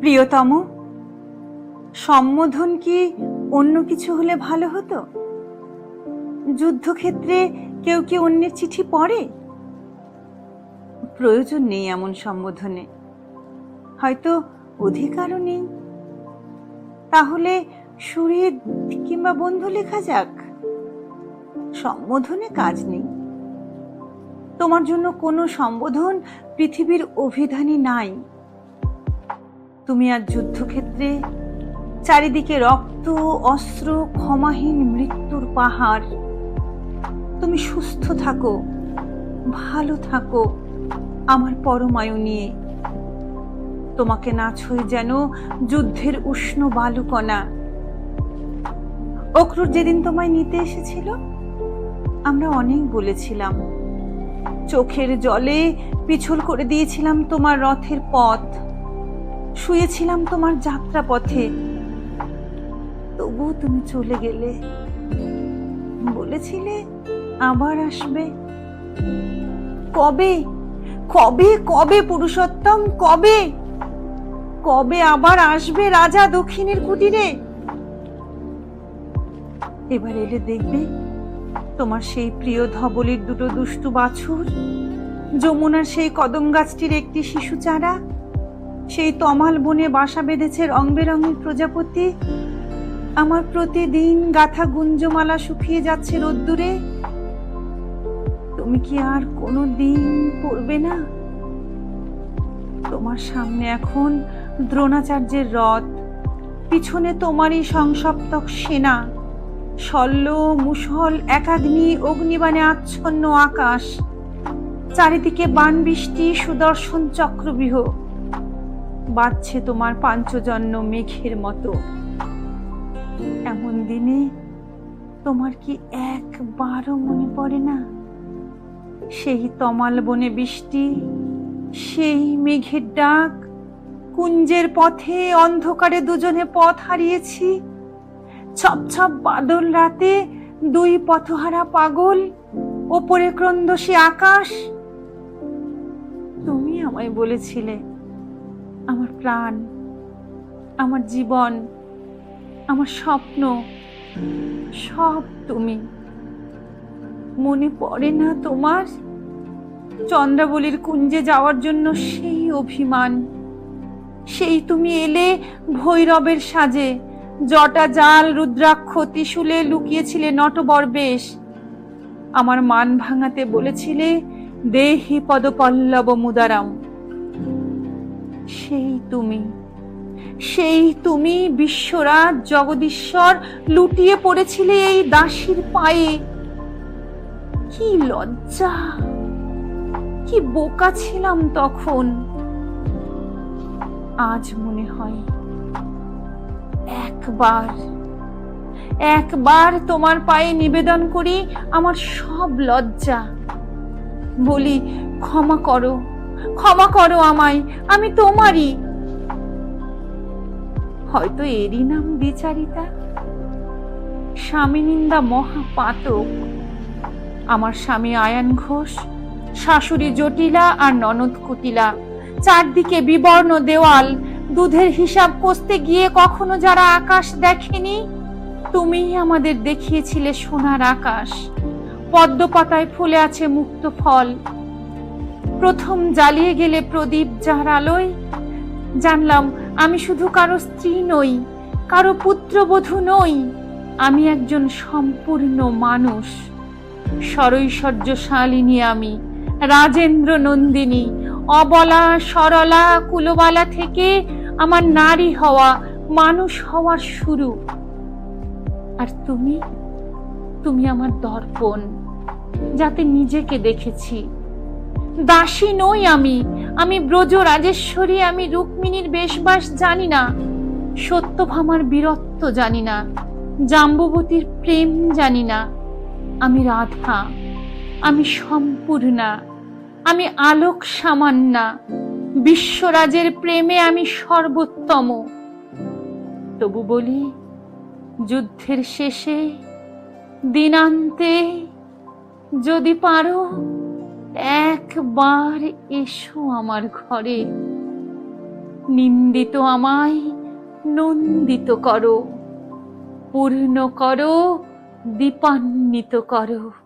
প্রিয়তম, সম্বোধন কি অন্য কিছু হলে ভালো হতো? যুদ্ধক্ষেত্রে কেউ কি অন্যের চিঠি পড়ে? প্রয়োজন নেই এমন সম্বোধনে। হয়তো অধিকারও নেই। তাহলে সুরে কিংবা বন্ধু লেখা যাক। সম্বোধনে কাজ নেই। তোমার জন্য কোনো সম্বোধন পৃথিবীর অভিধানে নাই। তুমি আজ যুদ্ধক্ষেত্রে চারিদিকে রক্ত, অস্ত্র, ক্ষমাহীন মৃত্যুর পাহাড়। তুমি সুস্থ থাকো, ভালো থাকো আমার পরমায়ু নিয়ে। তোমাকে না ছুঁয়ে যেন যুদ্ধের উষ্ণ বালুকণা। অক্রুর যেদিন তোমায় নিতে এসেছিল, আমরা অনেক বলেছিলাম। চোখের জলে পিছল করে দিয়েছিলাম তোমার রথের পথ। শুয়েছিলাম তোমার যাত্রা পথে তবু তুমি চলে গেলে। বলেছিলে আবার আসবে। কবে? কবে কবে পুরুষোত্তম, কবে? কবে আবার আসবে রাজা দক্ষিণের কুটিরে? এবার এলে দেখবে তোমার সেই প্রিয় ধবলির দুটো দুষ্টু বাছুর, যমুনার সেই কদম গাছটির একটি শিশু চারা সেই তমাল বনে বাসা বেঁধেছে রং বেরঙের প্রজাপতি। আমার প্রতিদিন গাথা গুঞ্জমালা শুকিয়ে যাচ্ছে রোদ্দুরে। তুমি কি আর কোনো দিন পড়বে না? তোমার সামনে এখন দ্রোণাচার্যের রথ। পিছনে তোমারই সংসপ্তক সেনা। শল্য মুসল একাগ্নি, অগ্নিবাণে আচ্ছন্ন আকাশ। চারিদিকে বান বৃষ্টি, সুদর্শন চক্রবিহ। বাজছে তোমার পাঞ্চজন্য মেঘের মতো। এমন দিনে তোমার কি একবারও মনে পড়ে না? সেই তমাল বনে বৃষ্টি, সেই মেঘের ডাক, কুঞ্জের পথে অন্ধকারে দুজনে পথ হারিয়েছি। ছপ ছপ বাদল রাতে দুই পথহারা পাগল, ওপরে ক্রন্দসী আকাশ। তুমি আমায় বলেছিলে আমার প্রাণ, আমার জীবন, আমার স্বপ্ন, সব তুমি। মনে পড়ে না তোমার? চন্দ্রাবলীর কুঞ্জে যাওয়ার জন্য সেই অভিমান। সেই তুমি এলে ভৈরবের সাজে, জটা জাল রুদ্রাক্ষ ত্রিশূলে লুকিয়েছিলে নটবর বেশ আমার মান ভাঙাতে বলেছিলে, দেহি পদপল্লব মুদারাম। সেই তুমি। সেই তুমি বিশ্বরাজ জগদীশ্বর লুটিয়ে পড়েছিলে এই দাসীর পায়ে। কি লজ্জা, কি বোকা ছিলাম তখন। আজ মনে হয় একবার একবার তোমার পায়ে নিবেদন করি আমার সব লজ্জা। বলি, ক্ষমা করো। ক্ষমা করো আমায়, আমি তোমারই। হয়তো এরই নাম বিচারিতা স্বামী নিন্দা মহাপাতক, আমার স্বামী আয়ান ঘোষ, শাশুড়ি জটিলা আর ননদ কুটিলা। চারদিকে বিবর্ণ দেওয়াল, দুধের হিসাব কষতে গিয়ে কখনো যারা আকাশ দেখেনি, তুমিই আমাদের দেখিয়েছিলে সোনার আকাশ। পদ্ম পাতায় ফুলে আছে মুক্ত ফল প্রথম জ্বালিয়ে গেলে প্রদীপ যার আলোয়। জানলাম, আমি শুধু কারও স্ত্রী নই, কারও পুত্রবধূ নই, আমি একজন সম্পূর্ণ মানুষ। সরৈশ্বর্যশালিনী আমি রাজেন্দ্র নন্দিনী অবলা, সরলা, কুলবালা থেকে আমার নারী হওয়া, মানুষ হওয়ার শুরু। আর তুমি? তুমি আমার দর্পণ, যাতে নিজেকে দেখেছি। দাসী নই আমি। আমি ব্রজ রাজেশ্বরী, আমি রুক্মিণীর বেশবাস জানি না। সত্যভামার বীরত্ব জানি না। জাম্ববতীর প্রেম জানি না। আমি রাধা, আমি সম্পূর্ণা, আমি আলোক সামান্না। বিশ্বরাজের প্রেমে আমি সর্বোত্তম। তবু বলি, যুদ্ধের শেষে, দিনান্তে যদি পারো একবার এসো আমার ঘরে। নিন্দিত আমায় নন্দিত করো পূর্ণ করো দীপান্বিত করো।